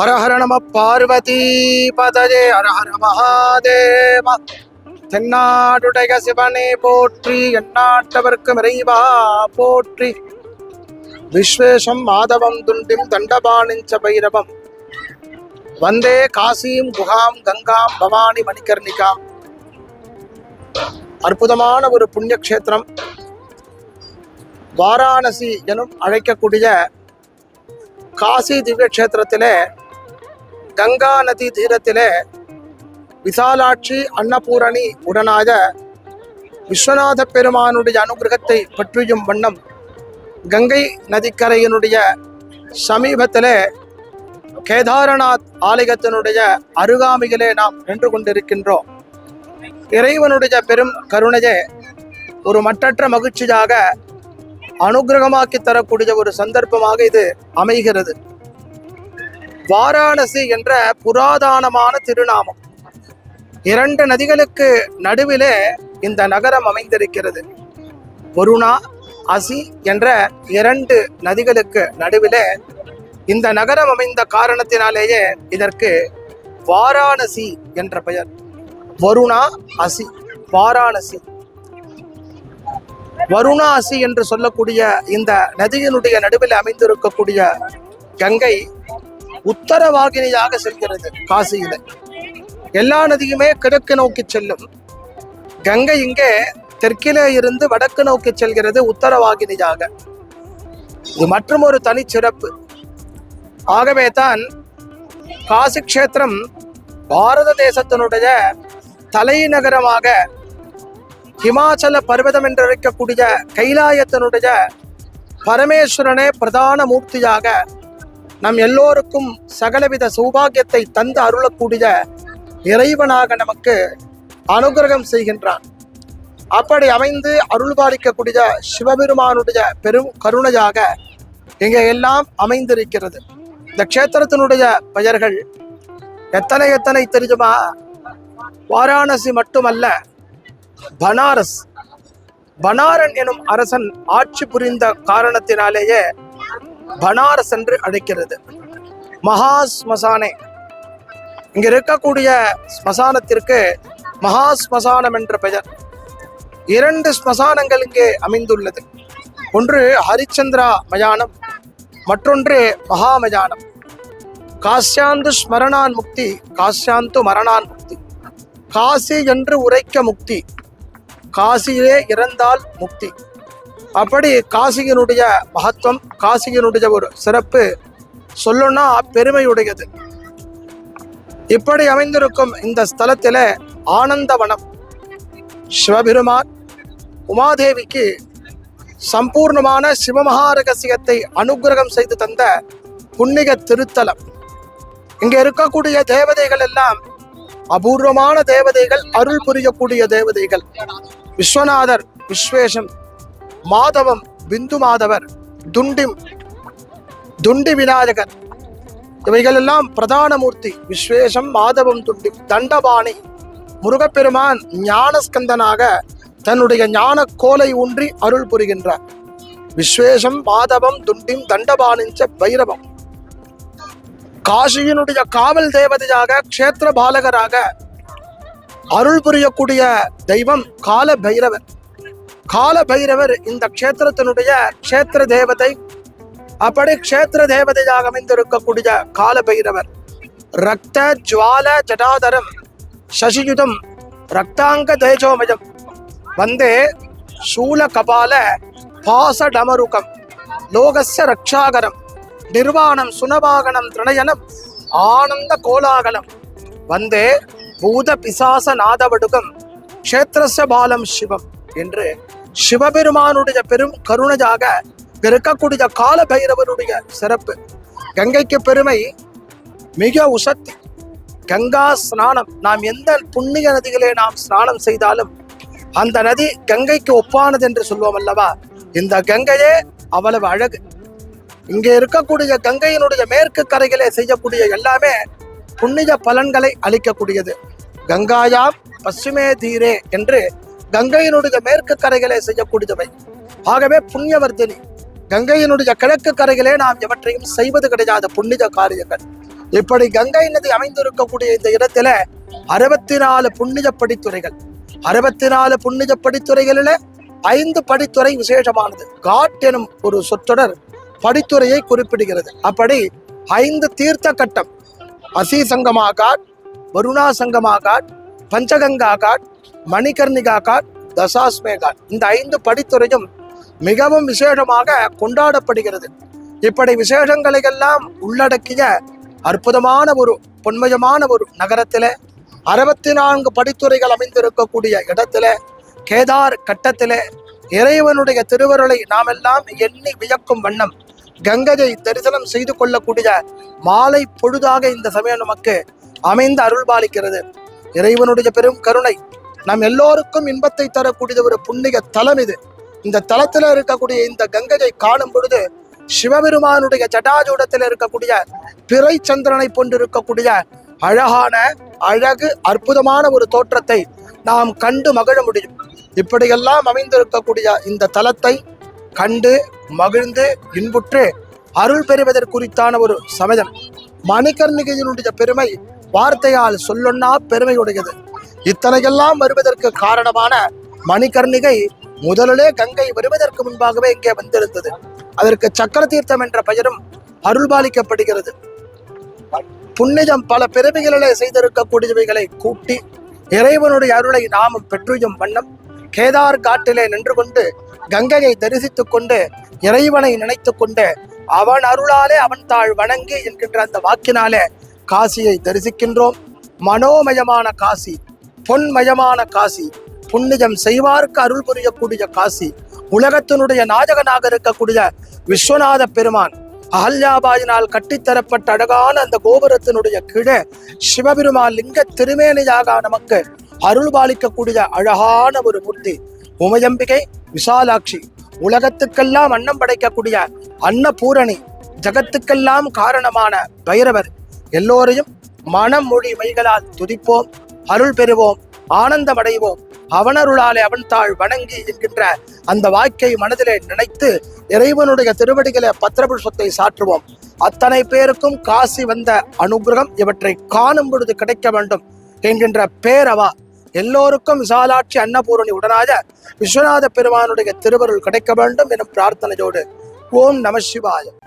நம பார்வதி பதஜே ஹர ஹர மகாதேவா தென்னாடுடைய சிவனே போற்றி எந்நாட்டவர்க்கு இறைவா போற்றி. விஸ்வேஷம் மாதவம் துண்டிம் தண்டபாணிஞ்ச பைரவம் வந்தே காசியும் குகாம் கங்காம் பவானி மணிகர்ணிகாம் அற்புதமான ஒரு புண்ணிய க்ஷேத்திரம் வாராணசி எனும் அழைக்கக்கூடிய காசி திவ்ய க்ஷேத்திரத்திலே கங்கா நதி தீரத்திலே விசாலாட்சி அன்னபூரணி உடனாக விஸ்வநாத பெருமானுடைய அனுகிரகத்தை பற்றியும் வண்ணம் கங்கை நதிக்கரையினுடைய சமீபத்திலே கேதாரநாத் ஆலயத்தினுடைய அருகாமையிலே நாம் நின்று கொண்டிருக்கின்றோம். இறைவனுடைய பெரும் கருணையே ஒரு மற்றற்ற மகிழ்ச்சியாக அனுகிரகமாக்கி தரக்கூடிய ஒரு சந்தர்ப்பமாக இது அமைகிறது. வாராணசி என்ற புராதானமான திருநாமம். இரண்டு நதிகளுக்கு நடுவிலே இந்த நகரம் அமைந்திருக்கிறது. வருணா அசி என்ற இரண்டு நதிகளுக்கு நடுவிலே இந்த நகரம் அமைந்த காரணத்தினாலேயே இதற்கு வாராணசி என்ற பெயர். வருணா அசி வாராணசி. வருணாசி என்று சொல்லக்கூடிய இந்த நதியினுடைய நடுவில் அமைந்திருக்கக்கூடிய கங்கை உத்தரவாகினியாக செல்கிறது காசியில. எல்லா நதியுமே கிழக்கு நோக்கி செல்லும். கங்கை இங்கே தெற்கிலே இருந்து வடக்கு நோக்கி செல்கிறது உத்தரவாகினியாக. இது மற்றும் ஒரு தனிச்சிறப்பு. ஆகவே தான் காசி கஷேத்திரம் பாரத தேசத்தினுடைய தலைநகரமாக ஹிமாச்சல பர்வதம் என்று அழைக்கக்கூடிய கைலாயத்தினுடைய பரமேஸ்வரனே பிரதான மூர்த்தியாக நம் எல்லோருக்கும் சகலவித சௌபாகியத்தை தந்து அருளக்கூடிய இறைவனாக நமக்கு அனுகிரகம் செய்கின்றான். அப்படி அமைந்து அருள் பாலிக்கக்கூடிய சிவபெருமானுடைய பெரும் கருணையாக இங்கே எல்லாம் அமைந்திருக்கிறது. இந்த க்ஷேத்திரத்தினுடைய பெயர்கள் எத்தனை எத்தனை தெரியுமா? வாராணசி மட்டுமல்ல பனாரஸ். பனாரன் எனும் அரசன் ஆட்சி புரிந்த காரணத்தினாலேயே பனாரஸ் என்று அழைக்கிறது. மகா ஸ்மசானே இங்க இருக்கக்கூடிய ஸ்மசானத்திற்கு மகா ஸ்மசானம் என்ற பெயர். இரண்டு ஸ்மசானங்கள் இங்கே அமைந்துள்ளது. ஒன்று ஹரிச்சந்திரா மயானம் மற்றொன்று மகாமயானம். காசியாந்து ஸ்மரணான் முக்தி காசியாந்து மரணான் முக்தி. காசி என்று உரைக்க முக்தி. காசியிலே இறந்தால் முக்தி. அப்படி காசியினுடைய மகத்துவம் காசியினுடைய ஒரு சிறப்பு சொல்லணும்னா பெருமையுடையது. இப்படி அமைந்திருக்கும் இந்த ஸ்தலத்திலே ஆனந்தவனம் சிவபெருமான் உமாதேவிக்கு சம்பூர்ணமான சிவமகாரகசியத்தை அனுகிரகம் செய்து தந்த புண்ணிக திருத்தலம். இங்கே இருக்கக்கூடிய தேவதைகள் எல்லாம் அபூர்வமான தேவதைகள் அருள் புரியக்கூடிய தேவதைகள். விஸ்வநாதர் விஸ்வேஷம் மாதவம் பிந்து மாதவர் துண்டிம் துண்டி விநாயகர். இவைகளெல்லாம் பிரதான மூர்த்தி விஸ்வேஷம் மாதவம் துண்டி தண்டபாணி. முருகப்பெருமான் ஞானஸ்கந்தனாக தன்னுடைய ஞான கோலை ஊன்றி அருள் புரிகின்றார். விஸ்வேஷம் மாதவம் துண்டிம் தண்டபாணிஞ்ச பைரவம் காசியினுடைய காவல் தேவதையாக க்ஷேத்திர பாலகராக அருள் புரியக்கூடிய தெய்வம் கால பைரவர் கால பைரவர் இந்த க்ஷேத்திரத்தினுடைய க்ஷேத்திர தேவதை அப்படி க்ஷேத்திர தேவதையாக அமைந்திருக்கக்கூடிய கால பைரவர் ரக்த ஜுவால ஜடாதரம் சசியுதம் ரக்தாங்க தேஜோமயம் வந்தே சூல கபால பாச டமருகம் லோகஸ்ய ரக்ஷாகரம் நிர்வாணம் சுனவாகனம் திரணயனம் ஆனந்த கோலாகலம் வந்தே பூத பிசாச நாதவடுகம் க்ஷேத்திரஸ்ய பாலம் சிவம் என்று சிவபெருமானுடைய பெரும் கருணையாக இருக்கக்கூடிய கால பைரவருடைய சிறப்பு. கங்கைக்கு பெருமை மிக உசத்தி. கங்கா ஸ்நானம். நாம் எந்த புண்ணிய நதிகளே நாம் ஸ்நானம் செய்தாலும் அந்த நதி கங்கைக்கு ஒப்பானது என்று சொல்லுவோம் அல்லவா? இந்த கங்கையே அவ்வளவு அழகு. இங்கே இருக்கக்கூடிய கங்கையினுடைய மேற்கு கரைகளே செய்யக்கூடிய எல்லாமே புண்ணிய பலன்களை அளிக்கக்கூடியது. கங்காயாம் பசுமே தீரே என்று கங்கையினுடைய மேற்கு கரைகளை செய்யக்கூடியவை ஆகவே புண்ணியவர்த்தினி கங்கையினுடைய கிழக்கு கரைகளே நாம் எவற்றையும் செய்வது கிடையாது புண்ணிய காரியங்கள். இப்படி கங்கை நதி அமைந்திருக்கக்கூடிய இந்த இடத்துல அறுபத்தி நாலு புண்ணிய படித்துறைகள் அறுபத்தி நாலு புண்ணிய படித்துறைகளில ஐந்து படித்துறை விசேஷமானது. காட் எனும் ஒரு சொற்றொடர் படித்துறையை குறிப்பிடுகிறது. அப்படி ஐந்து தீர்த்த கட்டம் அசி சங்கமா காட் வருணா சங்கமா காட் பஞ்சகங்கா காட் மணிகர்ணிகா காட் தசாஸ்மே காட் இந்த ஐந்து படித்துறையும் மிகவும் விசேஷமாக கொண்டாடப்படுகிறது. இப்படி விசேஷங்களை எல்லாம் உள்ளடக்கிய அற்புதமான ஒரு பொன்மயமான ஒரு நகரத்தில் அறுபத்தி நான்கு படித்துறைகள் அமைந்திருக்கக்கூடிய இடத்துல கேதார் கட்டத்தில் இறைவனுடைய திருவருளை நாமெல்லாம் எண்ணி வியக்கும் வண்ணம் கங்கையை தரிசனம் செய்து கொள்ளக்கூடிய மாலை பொழுதாக இந்த சமயம் நமக்கு அமைந்து அருள்பாலிக்கிறது. இறைவனுடைய பெரும் கருணை. நம் எல்லோருக்கும் இன்பத்தை தரக்கூடிய ஒரு புண்ணிய தலம் இது. இந்த தலத்தில் இருக்கக்கூடிய இந்த கங்கையை காணும் பொழுது சிவபெருமானுடைய ஜடாஜூடத்தில் இருக்கக்கூடிய பிறை சந்திரனை போன்றிருக்கக்கூடிய அழகான அழகு அற்புதமான ஒரு தோற்றத்தை நாம் கண்டு மகிழ முடியும். இப்படியெல்லாம் அமைந்திருக்கக்கூடிய இந்த தலத்தை கண்டு மகிழ்ந்து இன்புற்று அருள் பெறுவதற்குறித்தான ஒரு சமயம். மணிகர்ணிகையினுடைய பெருமை வார்த்தையால் சொல்லொன்னா பெருமையுடையது. இத்தனையெல்லாம் வருவதற்கு காரணமான மணிகர்ணிகை முதலிலே கங்கை வருவதற்கு முன்பாகவே இங்கே வந்திருந்தது. அதற்கு சக்கர தீர்த்தம் என்ற பெயரும் அருள்பாலிக்கப்படுகிறது. புண்ணியம் பல பிறவிகளிலே செய்திருக்கக்கூடியவைகளை கூட்டி இறைவனுடைய அருளை நாமும் பெற்றுயும் வண்ணம் கேதார் காட்டிலே நின்று கொண்டு கங்கையை தரிசித்துக் கொண்டு இறைவனை நினைத்து கொண்டு அவன் அருளாலே அவன் தாழ் வணங்கி என்கின்ற அந்த வாக்கினாலே காசியை தரிசிக்கின்றோம். மனோமயமான காசி பொன்மயமான காசி புண்ணியம் செய்வார்க்கு அருள் புரியக்கூடிய காசி உலகத்தினுடைய நாயகனாக இருக்கக்கூடிய விஸ்வநாத பெருமான். அகல்யாபாயினால் கட்டித்தரப்பட்ட அழகான அந்த கோபுரத்தினுடைய கீழே சிவபெருமான் லிங்க திருமேனியாக நமக்கு அருள் பாலிக்கக்கூடிய அழகான ஒரு மூர்த்தி உமையம்பிகை விசாலாட்சி. உலகத்துக்கெல்லாம் அன்னம் படைக்கக்கூடிய அன்னபூரணி ஜகத்துக்கெல்லாம் காரணமான பைரவர். எல்லோரையும் மனம் மொழி மைகளால் துதிப்போம் அருள் பெறுவோம் ஆனந்தமடைவோம். அவனருளாலே அவன் தாழ் வணங்கி என்கின்ற அந்த வாக்கை மனதிலே நினைத்து இறைவனுடைய திருவடிகளை பத்திரபுருஷத்தை சாற்றுவோம். அத்தனை பேருக்கும் காசி வந்த அனுகிரகம் இவற்றை காணும் பொழுது கிடைக்க வேண்டும் என்கின்ற பேரவா. எல்லோருக்கும் விசாலாட்சி அன்னபூரணி உடனாக விஸ்வநாத பெருமானுடைய திருவருள் கிடைக்க வேண்டும் எனும் பிரார்த்தனையோடு ஓம் நம சிவாயம்